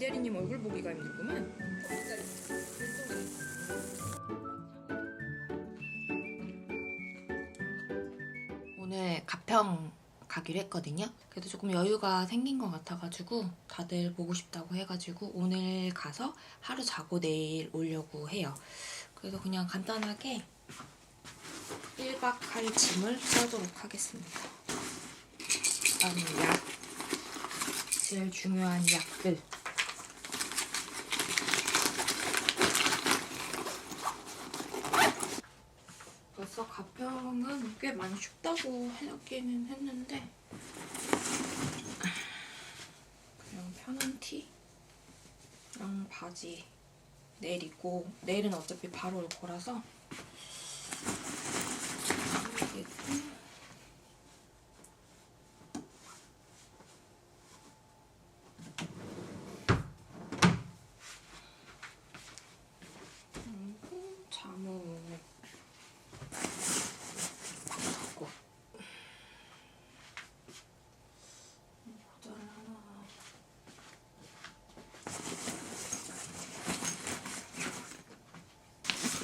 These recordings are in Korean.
이대리님 얼굴 보기가 힘들구만. 오늘 가평 가기로 했거든요. 그래도 조금 여유가 생긴 것 같아가지고 다들 보고 싶다고 해가지고 오늘 가서 하루 자고 내일 오려고 해요. 그래서 그냥 간단하게 1박 할 짐을 싸도록 하겠습니다. 일단 약, 제일 중요한 약들. 벌써 가평은 꽤 많이 춥다고 해놓기는 했는데. 그냥 편한 티랑 바지 내리고 내일은 어차피 바로 올 거라서. 그리고 잠옷 고 모자를 하나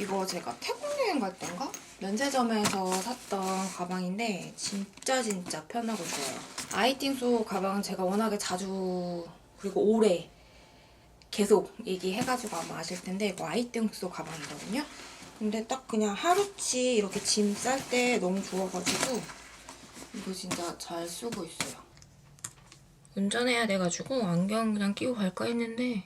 이거 제가 태국 여행 갈 땐가? 면세점에서 샀던 가방인데 진짜 진짜 편하고 좋아요. 아이팅소 가방은 제가 워낙에 자주 그리고 오래 계속 얘기해가지고 아마 아실 텐데 이거 아이팅소 가방이거든요. 근데 딱 그냥 하루치 이렇게 짐 쌀 때 너무 좋아가지고 이거 진짜 잘 쓰고 있어요. 운전해야 돼가지고 안경 그냥 끼고 갈까 했는데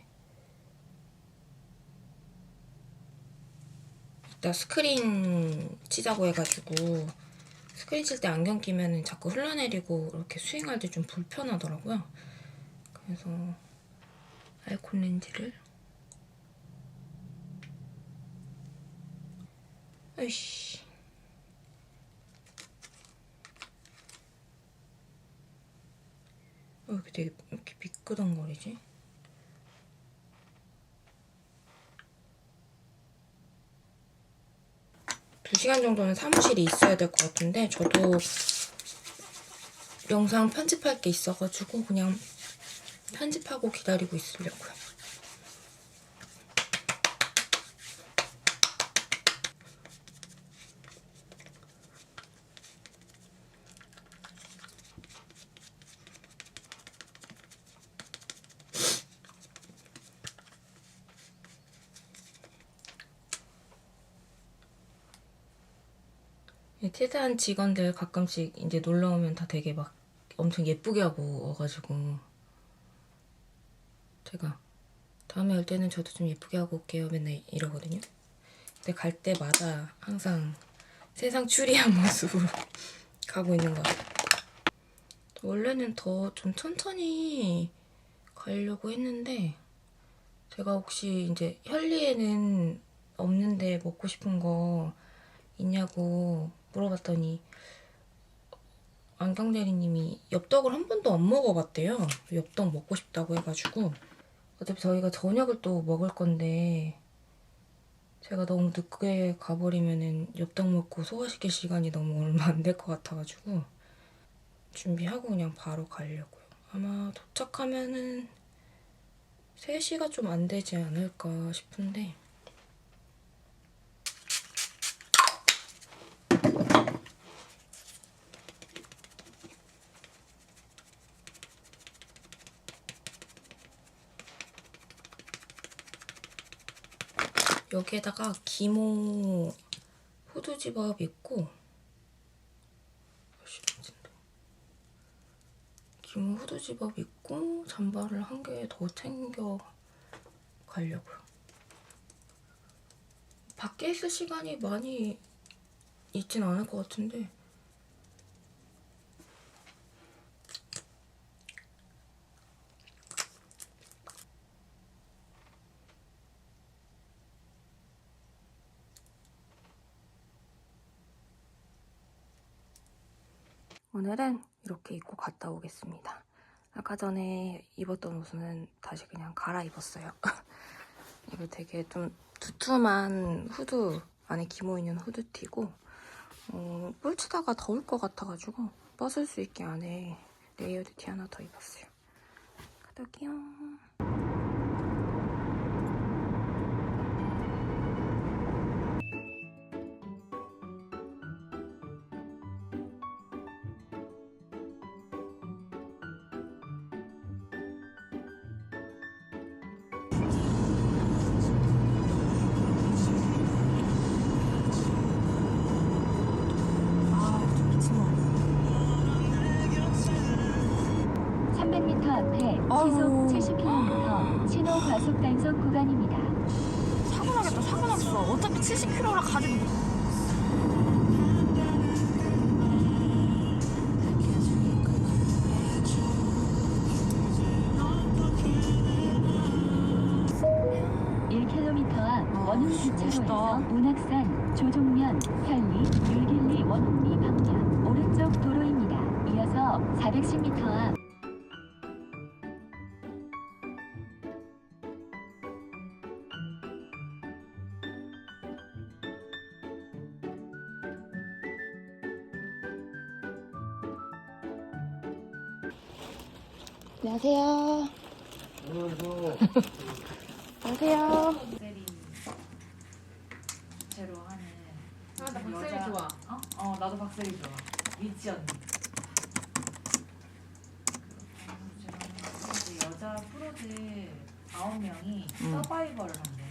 이따 스크린 치자고 해가지고 스크린 칠 때 안경 끼면 자꾸 흘러내리고 이렇게 스윙할 때 좀 불편하더라고요. 그래서 아이콘 렌즈를 으이씨 왜 이렇게 되게 이렇게 미끄덩거리지? 두 시간 정도는 사무실에 있어야 될 것 같은데 저도 영상 편집할 게 있어가지고 그냥 편집하고 기다리고 있으려고요. 이 퇴사한 직원들 가끔씩 이제 놀러 오면 다 되게 막 엄청 예쁘게 하고 와가지고 제가 다음에 올 때는 저도 좀 예쁘게 하고 올게요 맨날 이러거든요. 근데 갈 때마다 항상 세상 추리한 모습으로 가고 있는 것 같아요. 원래는 더 좀 천천히 가려고 했는데 제가 혹시 이제 현리에는 없는데 먹고 싶은 거 있냐고 물어봤더니 안경 대리님이 엽떡을 한 번도 안 먹어봤대요. 엽떡 먹고 싶다고 해가지고 어차피 저희가 저녁을 또 먹을 건데 제가 너무 늦게 가버리면은 엽떡 먹고 소화시킬 시간이 너무 얼마 안 될 것 같아가지고 준비하고 그냥 바로 가려고요. 아마 도착하면은 3시가 좀 안 되지 않을까 싶은데 여기에다가 기모 후드 집업 있고 기모 후드 집업 있고 잠바를 한 개 더 챙겨 가려고요. 밖에 있을 시간이 많이 있진 않을 것 같은데 오늘은 이렇게 입고 갔다 오겠습니다. 아까 전에 입었던 옷은 다시 그냥 갈아입었어요. 이거 되게 좀 두툼한 후드, 안에 기모 있는 후드티고 어, 뿔치다가 더울 것 같아가지고 벗을 수 있게 안에 레이어드 티 하나 더 입었어요. 가덕이요. 어 어차피 70km라 가지고 안녕하세요. 안녕하세요. 제로 하는 아, 나 박세리 여자- 좋아. 어? 어 나도 박세리 좋아. 미치 언니. 이제 여자 프로들 아홉 명이 음. 서바이벌을 한대.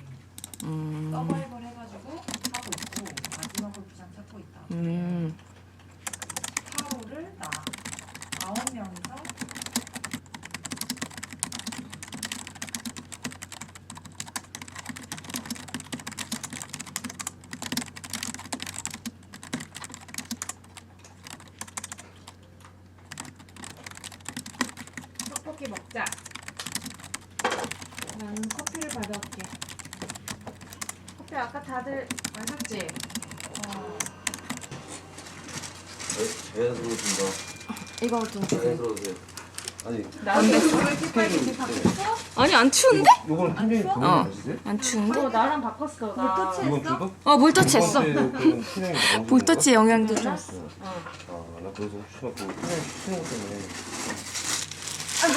음, 서바이벌 해가지고 하고 있고 마지막 골프장 찾고 있다 음. 타로를 나 아홉 명이서 떡볶이 먹자. 나는 커피를 받아올게. 커피 아까 다들 마셨지? 자연스러워진다. 이거 좀 주세요 자연스러우세요. 아니, 나는 왜 이렇게 빨리 이렇게 바꿨어? 아니 안 추운데? 요거는 팀장님 어. 가시세요? 안 추운데? 어, 나랑 바꿨어. 나. 이번 주도? 어 물터치 했어 팀장님 나오시는 물터치 영향도 좀 거야? 아, 나 그래서 혹시나 그 팀장님 시키는 것 때문에.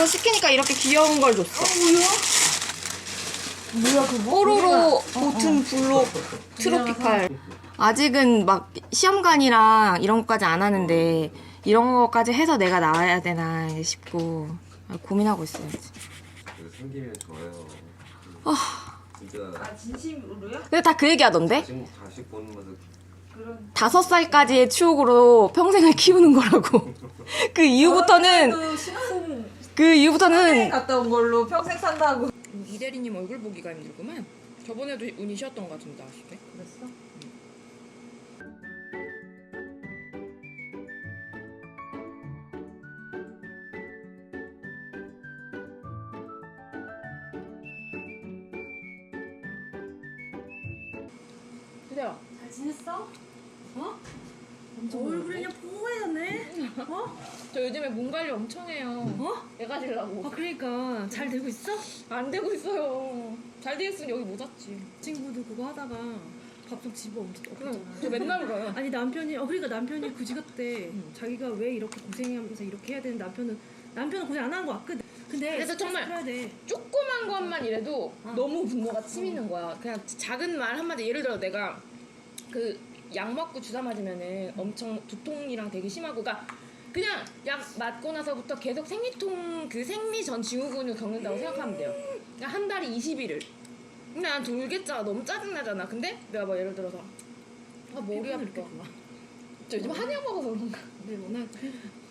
아, 이거 시키니까 이렇게 귀여운 걸 줬어 뭐야 그거? 뽀로로 보튼 블록 트로피칼 아직은 막 시험관이랑 이런 것까지 안 하는데 이런 것까지 해서 내가 나와야 되나 싶고 아, 고민하고 있어요 지금. 그 생기면 좋아요. 아. 진짜 아 진심으로요? 근데 다 그 얘기 하던데? 자식, 자식 보는 그런 다섯 살까지의 추억으로 평생을 키우는 거라고 그 이후부터는 신혼 그 이후부터는 갔다 온 걸로 평생 산다고. 이 대리님 얼굴 보기가 힘들구만 저번에도 운이 쉬었던 것 같은데 때 그랬어? 그래요 잘 지냈어? 어? 얼굴이 그냥 뽀해졌네. 저 요즘에 몸 관리 엄청 해요 어? 내가 지려고 아 그러니까 잘 되고 있어? 안 되고 있어요 잘 되겠으면 여기 못 왔지 친구들 그거 하다가 밥좀 집어 그럼. 저 맨날 울어요 아니 남편이 어 그러니까 남편이 굳이 같대. 자기가 왜 이렇게 고생하면서 이렇게 해야 되는 남편은 남편은 고생 안 하는 거 같거든. 근데 그래서 정말- 해야 돼. 조그만 것만 이래도 너무 분노가 치미는 거야. 그냥 작은 말 한마디 예를 들어 내가 그 약 먹고 주사 맞으면은 엄청 두통이랑 되게 심하고 그러니까 그냥 약 맞고 나서부터 계속 생리통 그 생리 전 증후군을 겪는다고 생각하면 돼요. 그러니까 한 달에 20일을. 근데 난 돌겠잖아. 너무 짜증나잖아. 근데 내가 막 예를 들어서 아 머리. 좋아. 저 요즘 한약 먹어서 그런가? 근데 워낙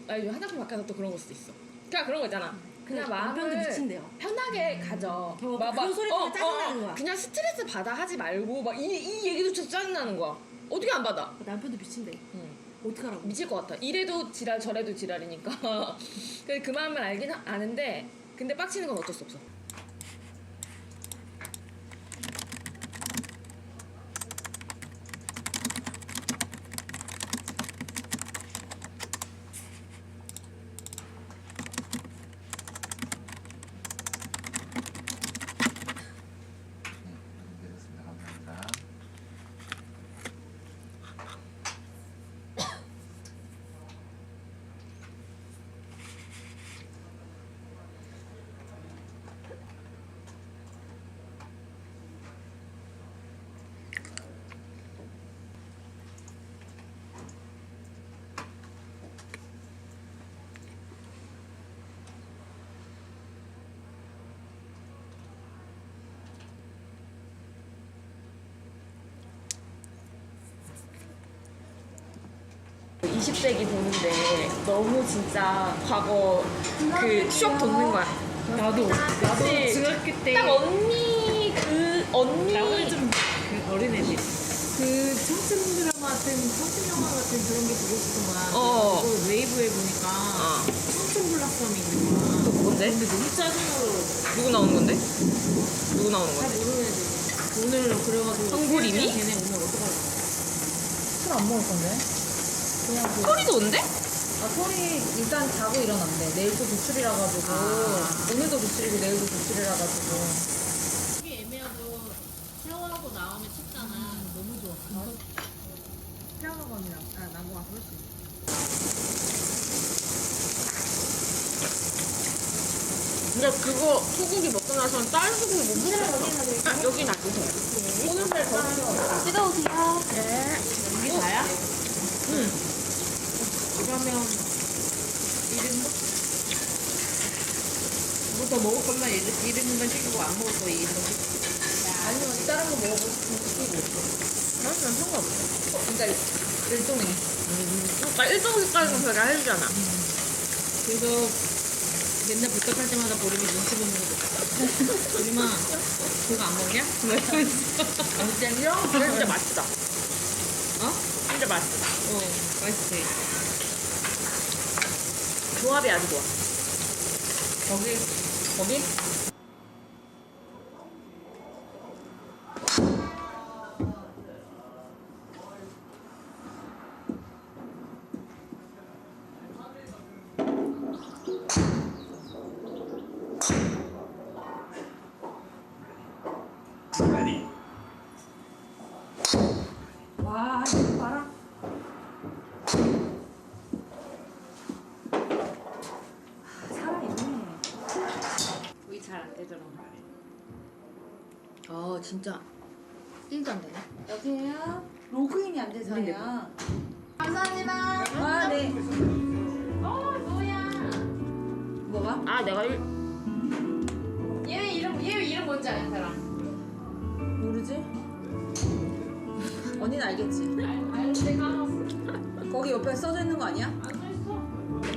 아 요즘 화장품 바뀌어서 또 그런 걸 수도 있어. 그냥 그런 거 있잖아. 그냥 남편도 마음을 미친대요. 편하게 가져. 더 막- 막- 소리 때문에 짜증나는 거야. 그냥 스트레스 받아 하지 말고 막 이 이 얘기도 진짜 짜증나는 거야. 어떻게 안 받아? 남편도 미친대. 응. 어떡하라고? 미칠 것 같아. 이래도 지랄 저래도 지랄이니까. 그래서 그 마음을 알긴 하- 아는데 근데 빡치는 건 어쩔 수 없어. 알겠습니다. 감사합니다. 그 20세기 보는데 너무 진짜 과거 그 추억 돋는 거야. 나도 나도 중학교 때 딱 언니 그 언니 나보다 좀그 어린 애들 그 청춘 드라마 같은 청춘 영화 같은 그런 게 보고 싶구만 어. 그거 웨이브에 보니까 어. 청춘 블라썸이 있는 거야 또 뭔데? 근데 너무 짜증나고 누구 나오는 건데? 누구 나오는 잘 건데? 모르는 애들 오늘 그래가지고 성골이니? 걔네 오늘 어떡하려고 술 안 먹을 건데? 소리도 온대? 아, 소리 일단 자고 일어났네. 내일 또 조출이라 가지고. 오늘도 조출이고 내일도 조출이라 가지고. 이게 애매하고 샤워하고 나오면 춥잖아 너무 좋아 샤워건이랑 아 나무가 훨씬 근데 그거 소고기 먹고 나서는 다른 소고기 못 먹겠어. 아, 여기 놔주세요. 오늘 날 뜯어오세요. 네. 이게 다야? 응 그러면 이름 뭐더 먹을 것만 이름, 이름만 시키고 안 먹을 거 이름 아니면 다른 거 먹어보고 싶으면 시키고. 난 상관없어. 그러니까 일종의. 그러니까 일종일까지는 제가 해주잖아. 그래서 맨날 부탁할 때마다 보림이 눈치 보는 거죠. 보림아, 그거 안 먹냐? 진짜 그래 진짜 맛있다. 어? 진짜 맛있다. 어, 맛있지. 조합이 아주 좋아. 거기, 거기? 와, 이거 봐라. 살아있네. 우리 잘 안 되더라고. 아 진짜 1도 안 되네 여보세요? 로그인이 안 되잖아요. 감사합니다 아, 네. 어 뭐야 뭐가? 아 내가 일... 얘 이름 얘 이름 뭔지 아는 사람 모르지? 언니는 알겠지? 알는데 까먹었어 거기 옆에 써져 있는 거 아니야?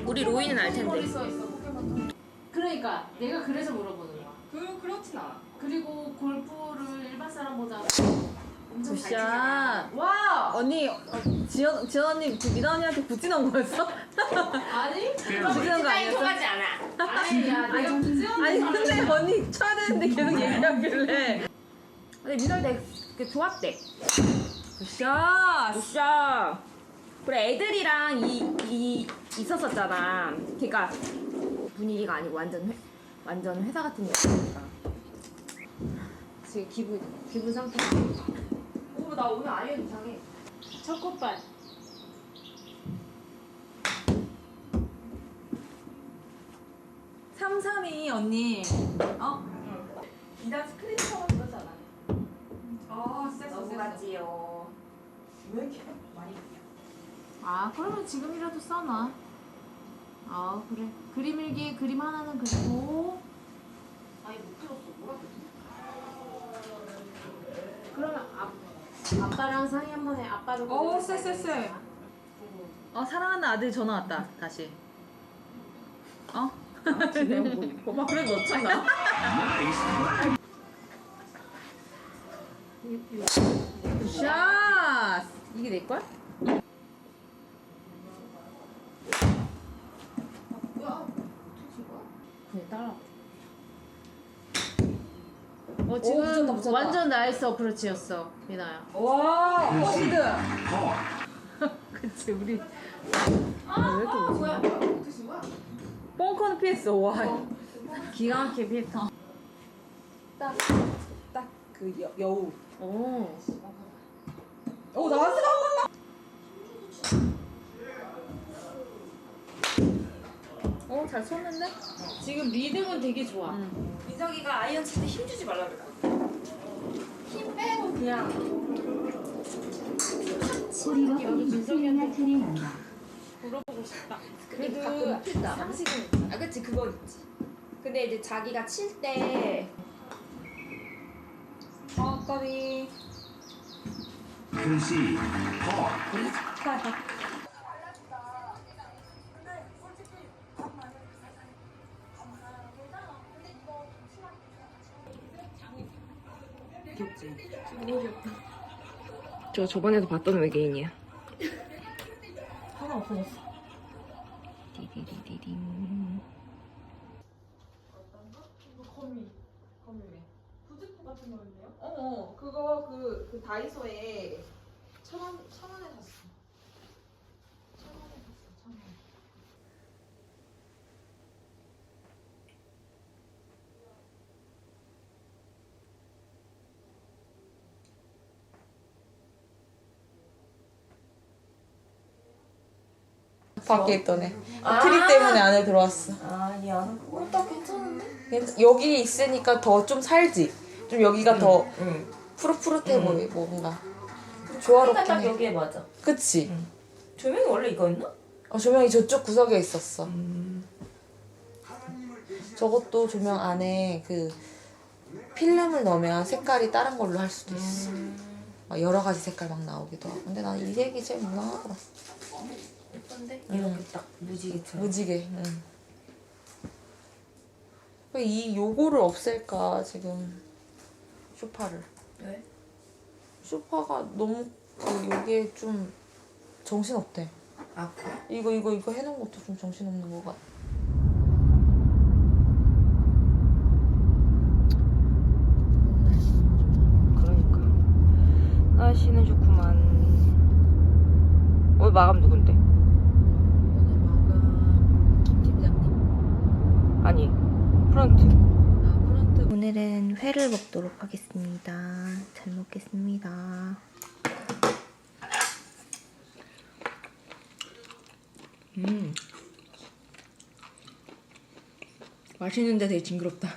우리 로이는 알 텐데. 머리 써 있어 포켓몬 그러니까 내가 그래서 물어보는 그, 그렇진 않아. 그리고 골프를 일반 사람보다 엄청 잘 굿샷. 치잖아 와 언니, 어, 지연, 지연 언니, 그 미나 언니한테 부진한 거였어? 아니 부진한 거 아니었어? 통하지 않아 아니 야 내가 부지런 아니, 근데 언니 쳐야 되는데 계속 얘기하길래. 근데 되게 좋았대. 굿샷! 우샤. 그래 애들이랑 이, 이 있었었잖아. 걔가 분위기가 아니고 완전 회, 완전 회사 같은 느낌이니까. 지금 기분 기분 상태. 오나 오늘 아이언 이상해. 첫 꽃발 삼삼이 언니. 어? 이단 스크린 셔워 찍었잖아. 아, 쎄 넘어갔지요. 왜 이렇게 많이 아 그러면 지금이라도 써놔 아 그래 그림 일기에 그림 하나는 그리고 아니 못 들었어 뭐라 그랬지 그러면 아, 아빠랑 상의 한 번에 아빠도 어, 쎄, 쎄, 쎄. 어, 사랑하는 아들 전화 왔다, 다시. 어? 오빠 그래 넣잖아. 굿샷! 이게 내 걸? 그 어 오, 지금 붙였다, 붙였다. 완전 나이스 어프로치였어 미나야 와, 포시드! 그치 우리 왜 이렇게 뭐야? 뻥커는 피했어, 와. 기가 막히게 피했다 딱, 딱 그 여우. 오 오, 나왔어! 어, 잘 쳤는데? 지금 리듬은 되게 좋아 민석이가 아이언 칠 때 힘주지 말라 그랬거든. 힘 빼고 그냥 소리로 수행할 차례입니다. 물어보고 싶다 그래도 가끔 틀다. 상식은 아 그치 그건 있지. 근데 이제 자기가 칠 때 어, 까비. Concede. Par. 저 저번에도 봤던 외계인이야. 하나 없어졌어. 디디디디딩. 어, 그거 그, 그 다이소에 천 원, 천 원에 샀어. 천 원에 샀어, 천 원. 밖에 있던 애. 트리 때문에 안에 들어왔어. 아니야. 어, 나 괜찮은데? 괜찮- 여기 있으니까 더 좀 살지. 좀 여기가 더 응. 푸릇푸릇해 보이 뭔가. 조화롭긴 딱 해. 여기에 맞아. 그치? 조명이 원래 이거였나? 어, 조명이 저쪽 구석에 있었어. 저것도 조명 안에 그 필름을 넣으면 색깔이 다른 걸로 할 수도 있어. 막 여러 가지 색깔 막 나오기도 하고. 근데 난 이 색이 제일 무난하더라. 예쁜데? 응. 이렇게 딱 무지개처럼. 무지개. 응. 이 요거를 없앨까 지금 소파를. 왜? 소파가 너무 그 요게 좀 정신 없대. 아 그래? 이거 이거 이거 해놓은 것도 좀 정신 없는 것 같아. 그러니까. 날씨는 좋구만. 오늘 마감 누군데? 오늘 마감 김 팀장님. 아니 프런트. 아 프런트. 오늘은 회를 먹도록 하겠습니다. 잘 먹겠습니다. 음. 맛있는데 되게 징그럽다.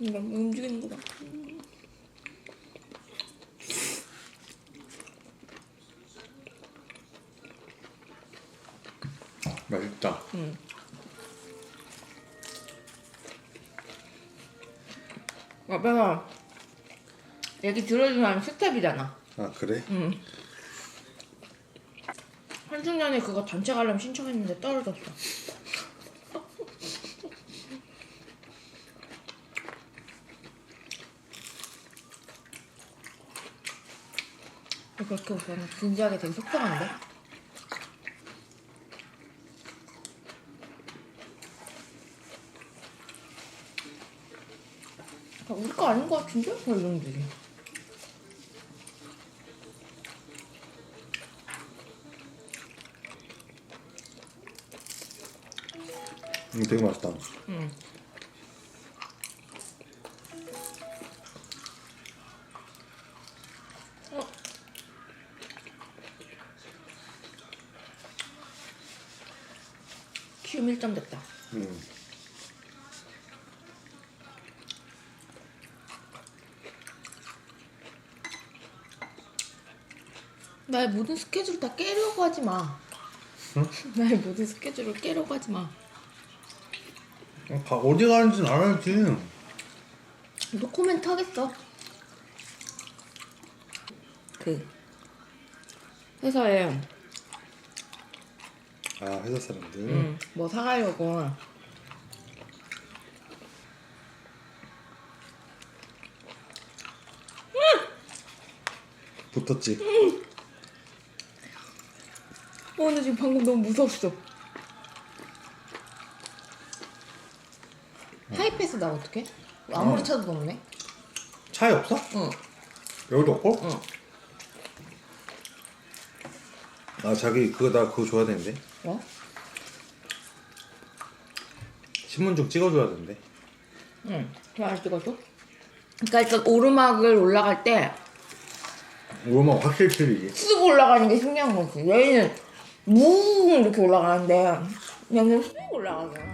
이거 움직이는 거 봐. 맛있다. 아빠가 얘기 들어주면 스텝이잖아. 아 그래? 응. 한중년에 그거 단체 관람 신청했는데 떨어졌어. 그렇게 웃어는 진지하게 되게 속상한데? 우리 거 아닌 것 같은데? 저 이런들이. 음, 되게 맛있다. 응. 어. 키움 1점 됐다. 음. 나의 모든 스케줄을 다 깨려고 하지 마. 나의 모든 스케줄을 깨려고 하지 마. 어, 가- 어디 가는지는 알아야지. 노코멘트 하겠어. 그 회사에 아 회사 사람들. 음, 뭐 사가려고 붙었지. 어, 나 지금 방금 너무 무서웠어. 타입해서 나 어떡해? 아무리 어. 찾아도 없네. 차이 없어? 응. 여기도 없고? 응. 아 자기 그거 나 그거 줘야 되는데. 뭐? 신분증 찍어줘야 되는데. 응. 잘 찍어줘. 그러니까 일단 오르막을 올라갈 때 오르막 확실히 틀리지. 쑥 올라가는 게 신기한 거지. 얘는 뭉 이렇게 올라가는데 얘는 쑥 올라가잖아.